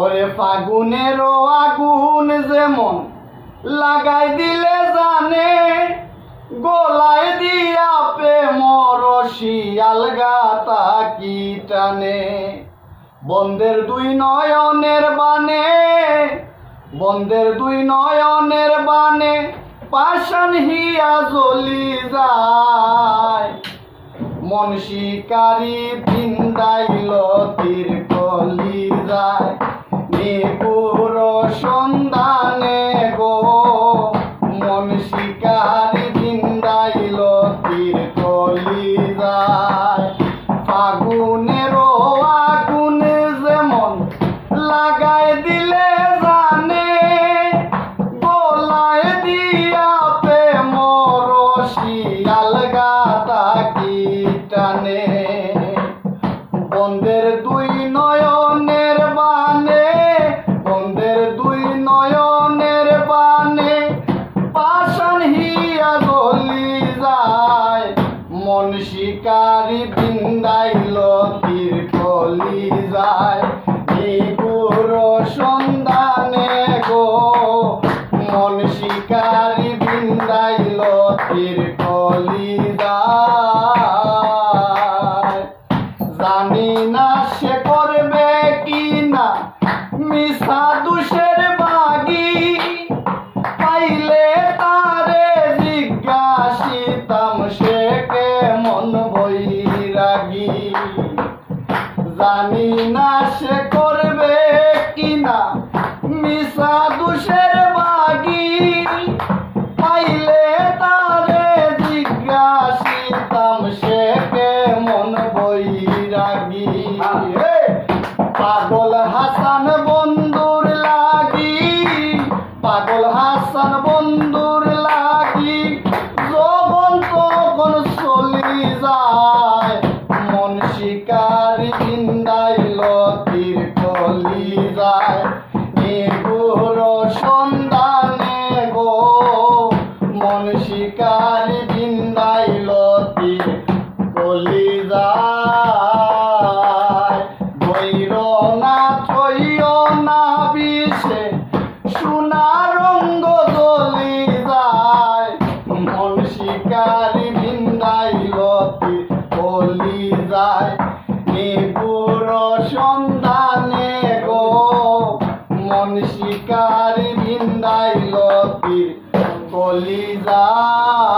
ওরে ফাগুনেরও আগুন যেমন লাগাই দিলে জানে, গোলায় দিয়া পে মরশি আলগাতা কি টানে। বন্ধের দুই নয়নের বানে বন্ধের দুই নয়নের বানে পাশান হিয়া জ্বলি যায়। মন শিকারি ভিন্দাইল সন্ধানে গো, মন শিকারি ভিন্দাইল তীর কলি যায়। ফাগুনের আগুন যেমন লাগাই দিলে জানে গোলায় দিয়া পে মরশি আলগাতা কি টানে। বন্ধের শিকারি বিন্দাইল তীর কলি যায় নিপুর সন্ধানে গো, মন শিকারি বিন্দাইল তীর কলি যায়। জানি না সে করবে কি না, মিশা দুষের জানি না সে করবে কিনা। মিশা দুষের বাগি পাইলে তারে জিজ্ঞাসিতাম, সে কেমন বৈরাগী? হে! পাগল হাসান বন্ধুর লাগি। পাগল হাসান বন্ধুর মন শিকারি বিন্দাইল তীর কলি যায় বৈর না থইও না বিষে যায়। মন শিকারি বিন্দাইল তীর কলি যায় নিপুর সন্ধানে গো মন শিকারি বিন্দাইল তীর colisão.